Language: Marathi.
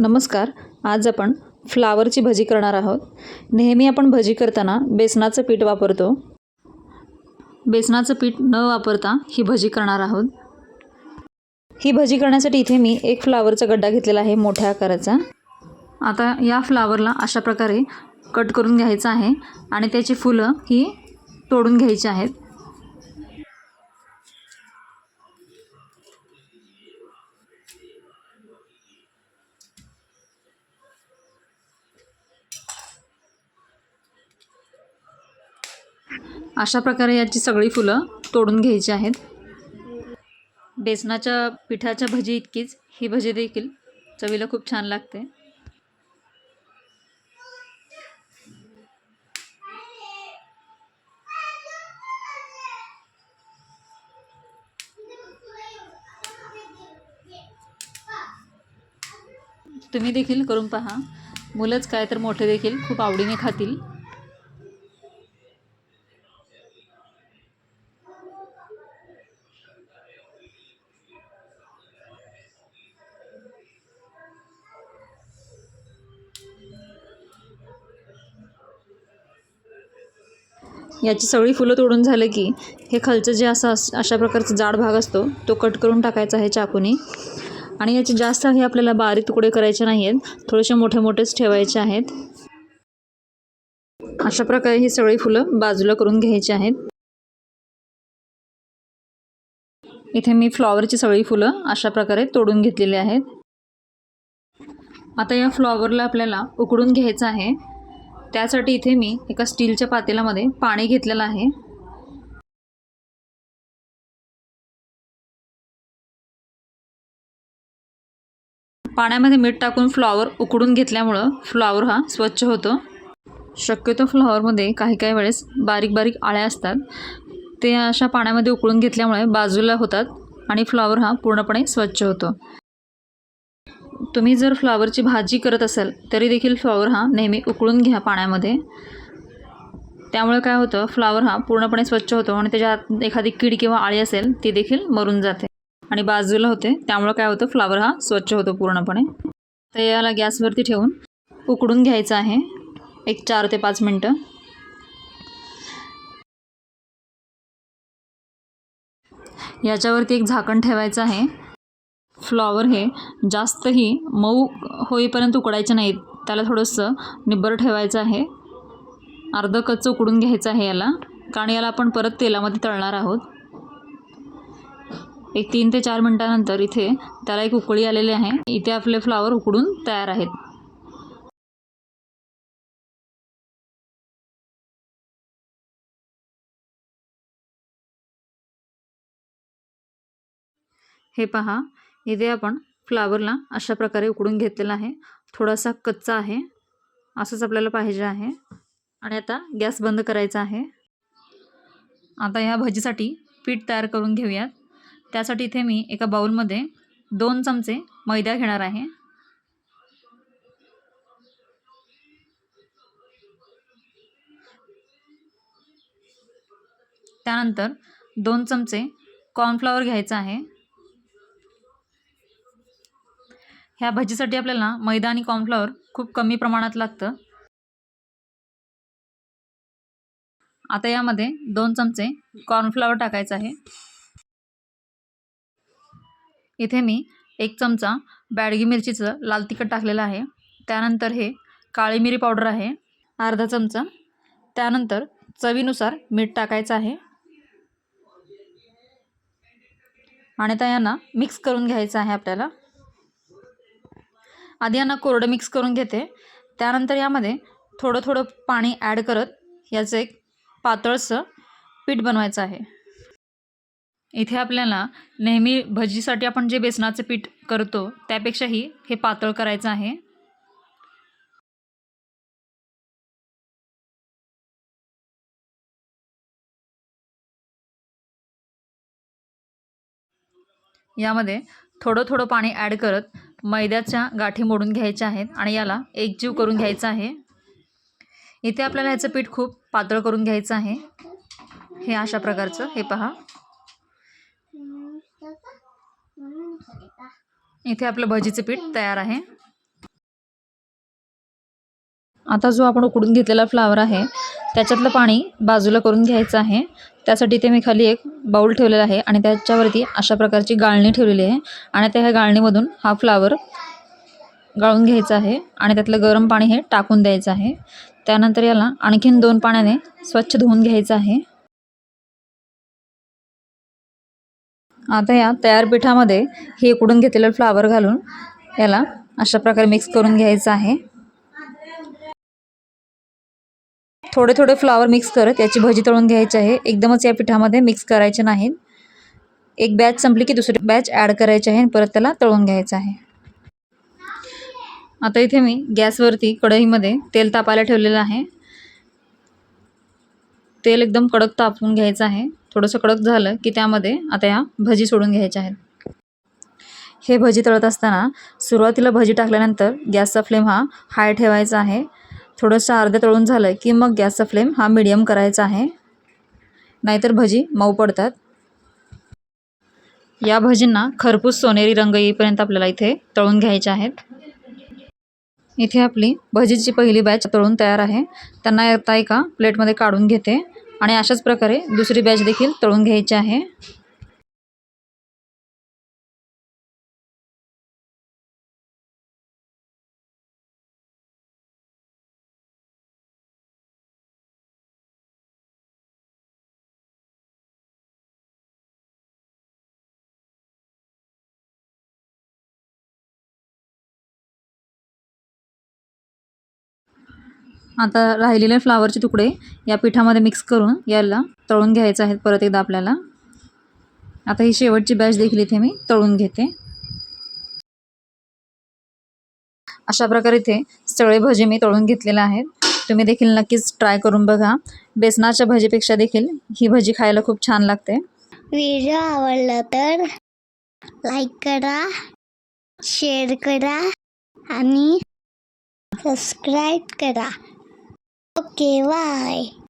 नमस्कार. आज आपण फ्लावरची भजी करणार आहोत. नेहमी आपण भजी करताना बेसनाचं पीठ वापरतो. बेसनाचं पीठ न वापरता ही भजी करणार आहोत. ही भजी करण्यासाठी इथे मी एक फ्लावरचा गड्डा घेतलेला आहे मोठ्या आकाराचा. आता या फ्लावरला अशा प्रकारे कट करून घ्यायचं आहे आणि त्याची फुलं ही तोडून घ्यायची आहेत. अशा प्रकारे याची सगळी फुलं तोडून घ्यायची आहेत. बेसनाच्या पिठाच्या भजी इतकीच. ही भजी देखील चवीला खूप छान लागते. तुम्ही देखील करून पहा. मुलंच काय तर मोठे देखील खूप आवडीने खातील. याची सगळी फुलं तोडून झालं की हे खालचं जे असं अस- अशा प्रकारचा जाड भाग असतो तो कट करून टाकायचा आहे चाकूने. आणि याचे जास्त हे आपल्याला बारीक तुकडे करायचे नाही आहेत थोडेसे मोठे मोठेच ठेवायचे आहेत. अशा प्रकारे ही सगळी फुलं बाजूला करून घ्यायची आहेत. इथे मी फ्लॉवरची सगळी फुलं अशा प्रकारे तोडून घेतलेली आहेत. आता या फ्लॉवरला आपल्याला उकडून घ्यायचं आहे. त्यासाठी इथे मी एका स्टीलच्या पातेल्यामध्ये पाणी घेतलेलं आहे. पाण्यामध्ये मीठ टाकून फ्लॉवर उकडून घेतल्यामुळं फ्लॉवर हा स्वच्छ होतो. शक्यतो फ्लॉवरमध्ये काही काही वेळेस बारीक बारीक आळ्या असतात. ते अशा पाण्यामध्ये उकळून घेतल्यामुळे बाजूला होतात आणि फ्लॉवर हा पूर्णपणे स्वच्छ होतो. तुम्ही जर फ्लॉवरची भाजी करत असाल तरी देखील फ्लॉवर हा नेहमी उकळून घ्या पाण्यामध्ये. त्यामुळे काय होतं फ्लॉवर हा पूर्णपणे स्वच्छ होतो आणि त्याच्यात एखादी कीड किंवा आळी असेल ती देखील मरून जाते आणि बाजूला होते. त्यामुळे काय होतं फ्लॉवर हा स्वच्छ होतो पूर्णपणे. तर याला गॅसवरती ठेवून उकडून घ्यायचं आहे. एक चार ते पाच मिनटं. याच्यावरती एक झाकण ठेवायचं आहे. फ्लॉवर हे जास्तही मऊ होईपर्यंत उकडायचे नाहीत. त्याला थोडंसं निब्बर ठेवायचं आहे. अर्धं कच्चं उकडून घ्यायचं आहे याला. कारण याला आपण परत तेलामध्ये तळणार आहोत. एक तीन ते चार मिनटानंतर इथे त्याला एक उकळी आलेली आहे. इथे आपले फ्लॉवर उकडून तयार आहेत. हे पहा इथे आपण फ्लावरला अशा प्रकारे उकडून घेतलेला आहे. थोडासा कच्चा आहे. असंच आपल्याला पाहिजे आहे. आणि आता गॅस बंद करायचा आहे. आता ह्या भजीसाठी पीठ तयार करून घेऊयात. त्यासाठी इथे मी एका बाऊलमध्ये दोन चमचे मैदा घेणार आहे. त्यानंतर दोन चमचे कॉर्नफ्लॉवर घ्यायचं आहे. ह्या भजीसाठी आपल्याला मैदा आणि कॉर्नफ्लॉवर खूप कमी प्रमाणात लागतं. आता यामध्ये दोन चमचे कॉर्नफ्लॉवर टाकायचं आहे. इथे मी एक चमचा बॅडगी मिरचीचं लाल तिखट टाकलेलं आहे. त्यानंतर हे काळी मिरी पावडर आहे. अर्धा चमचा. त्यानंतर चवीनुसार मीठ टाकायचं आहे. आणि आता यांना मिक्स करून घ्यायचं आहे आपल्याला. आधी यांना कोरडं मिक्स करून घेते. त्यानंतर यामध्ये थोडं थोडं पाणी ॲड करत याचं एक पातळसं पीठ बनवायचं आहे. इथे आपल्याला नेहमी भजीसाठी आपण जे बेसनाचं पीठ करतो त्यापेक्षाही हे पातळ करायचं आहे. यामध्ये थोडं थोडं पाणी ॲड करत मैद्याच्या गाठी मोडून घ्यायच्या आहेत आणि याला एकजीव करून घ्यायचा आहे. इथे आपल्याला ह्याचं पीठ खूप पातळ करून घ्यायचं आहे. हे अशा प्रकारचं. हे पहा. इथे आपलं भजीचं पीठ तयार आहे. आता जो आपण उकडून घेतलेला फ्लावर आहे त्याच्यातलं पाणी बाजूला करून घ्यायचं आहे. त्यासाठी ते मी खाली एक बाऊल ठेवलेला आहे आणि त्याच्यावरती अशा प्रकारची गाळणी ठेवलेली आहे. आणि त्या ह्या गाळणीमधून हा फ्लावर गाळून घ्यायचा आहे आणि त्यातलं गरम पाणी हे टाकून द्यायचं आहे. त्यानंतर याला आणखीन दोन पाण्याने स्वच्छ धुवून घ्यायचं आहे. आता या तयार पिठामध्ये हे उकडून घेतलेलं फ्लावर घालून याला अशा प्रकारे मिक्स करून घ्यायचं आहे. थोडे थोडे फ्लावर मिक्स करत याची भजी तळून घ्यायची आहे. एकदमच या पिठामध्ये मिक्स करायचे नाहीत. एक बॅच संपली की दुसरी बॅच ॲड करायची आहे आणि परत त्याला तळून घ्यायचं आहे. आता इथे मी गॅसवरती कढईमध्ये तेल तापायला ठेवलेलं आहे. तेल एकदम कडक तापून घ्यायचं आहे. थोडंसं कडक झालं की त्यामध्ये आता या भजी सोडून घ्यायच्या आहेत. हे भजी तळत असताना सुरुवातीला भजी टाकल्यानंतर गॅसचा फ्लेम हा हाय ठेवायचा आहे. थोडंसं अर्धं तळून झालं की मग गॅसचा फ्लेम हा मिडियम करायचा आहे. नाहीतर भजी मऊ पडतात. या भजींना खरपूस सोनेरी रंग येईपर्यंत आपल्याला इथे तळून घ्यायचे आहेत. इथे आपली भजीची पहिली बॅच तळून तयार आहे. त्यांना आता एका प्लेटमध्ये काढून घेते आणि अशाच प्रकारे दुसरी बॅच देखील तळून घ्यायची आहे. आता राहिलेले फ्लावरचे तुकडे या पिठामध्ये मिक्स करून याला तळून घ्यायचं आहेत परत एकदा आपल्याला. आता ही शेवटची बॅच देखील इथे मी तळून घेते. अशा प्रकारे इथे सगळे भजे मी तळून घेतलेले आहेत. तुम्ही देखील नक्कीच ट्राय करून बघा. बेसनाच्या भजीपेक्षा देखील ही भजी खायला खूप छान लागते. व्हिडिओ आवडला तर लाईक करा शेअर करा आणि सबस्क्राईब करा. Okay, Why?